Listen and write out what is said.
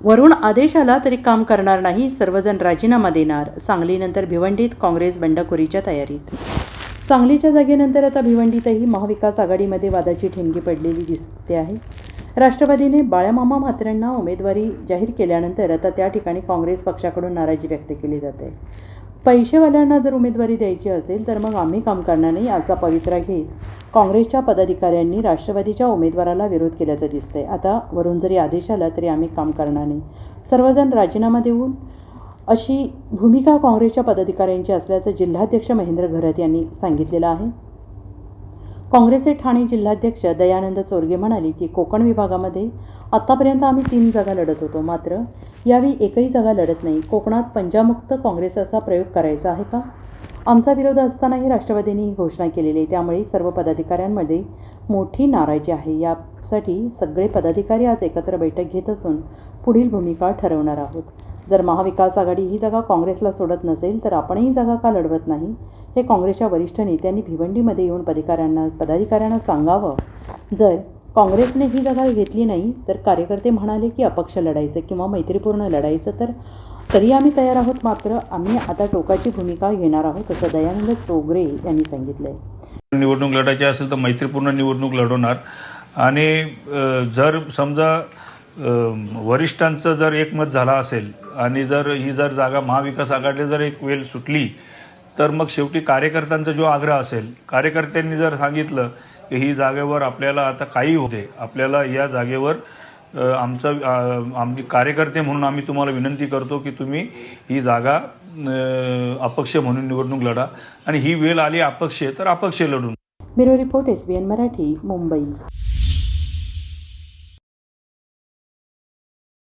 वरून आदेश आला तरी काम करणार नाही सर्वजण राजीनामा देणार सांगलीनंतर भिवंडीत काँग्रेस बंडखोरीच्या तयारीत. सांगलीच्या जागेनंतर आता भिवंडीतही महाविकास आघाडीमध्ये वादाची ठिणगी पडलेली दिसते आहे. राष्ट्रवादीने बाळामामा म्हात्रेंना उमेदवारी जाहीर केल्यानंतर आता त्या ठिकाणी काँग्रेस पक्षाकडून नाराजी व्यक्त केली जाते. पैसेवाल्यांना जर उमेदवारी द्यायची असेल तर मग आम्ही काम करणार नाही असा पवित्रा घेत काँग्रेसच्या पदाधिकाऱ्यांनी राष्ट्रवादीच्या उमेदवाराला विरोध केल्याचं दिसतंय. आता वरून जरी आदेश आला तरी आम्ही काम करणार नाही. सर्वजण राजीनामा देऊन अशी भूमिका काँग्रेसच्या पदाधिकाऱ्यांची असल्याचं जिल्हाध्यक्ष महेंद्र घरत यांनी सांगितलेलं आहे. काँग्रेसचे ठाणे जिल्हाध्यक्ष दयानंद चोरगे म्हणाले की कोकण विभागामध्ये आत्तापर्यंत आम्ही तीन जागा लढत होतो. मात्र यावेळी एकही जागा लढत नाही. कोकणात पंजामुक्त काँग्रेसाचा प्रयोग करायचा आहे का? आमचा विरोध असतानाही राष्ट्रवादीने ही घोषणा केलेली आहे. त्यामुळे सर्व पदाधिकाऱ्यांमध्ये मोठी नाराजी आहे. यासाठी सगळे पदाधिकारी आज एकत्र बैठक घेत असून पुढील भूमिका ठरवणार आहोत. जर महाविकास आघाडी ही जागा काँग्रेसला सोडत नसेल तर आपणही जागा का लढवत नाही? हे काँग्रेसच्या वरिष्ठ नेत्यांनी भिवंडीमध्ये येऊन पदाधिकाऱ्यांना पदाधिकाऱ्यांना सांगावं. जर काँग्रेसने ही जागा घेतली नाही तर कार्यकर्ते म्हणाले की अपक्ष लढायचं किंवा मैत्रीपूर्ण लढायचं तर तरी आम्ही तयार आहोत मात्र आम्ही आता टोकाची भूमिका घेणार आहोत असं दयानंद चोगरे यांनी सांगितलंय. निवडणूक लढायची असेल तर मैत्रीपूर्ण निवडणूक लढवणार. आणि जर समजा वरिष्ठांचं जर एकमत झाला असेल आणि जर ही जर जागा महाविकास आघाडीला जर एक वेळ सुटली तर मग शेवटी कार्यकर्त्यांचा जो आग्रह असेल कार्यकर्त्यांनी जर सांगितलं की ही जागेवर आपल्याला आता काही होते आपल्याला या जागेवर आमचा आमचे कार्यकर्ते म्हणून आम्ही तुम्हाला विनंती करतो की तुम्ही ही जागा अपक्ष म्हणून निवडणूक लढा. आणि ही वेळ आली अपक्ष तर अपक्ष लढून. Bureau report S B N Marathi Mumbai.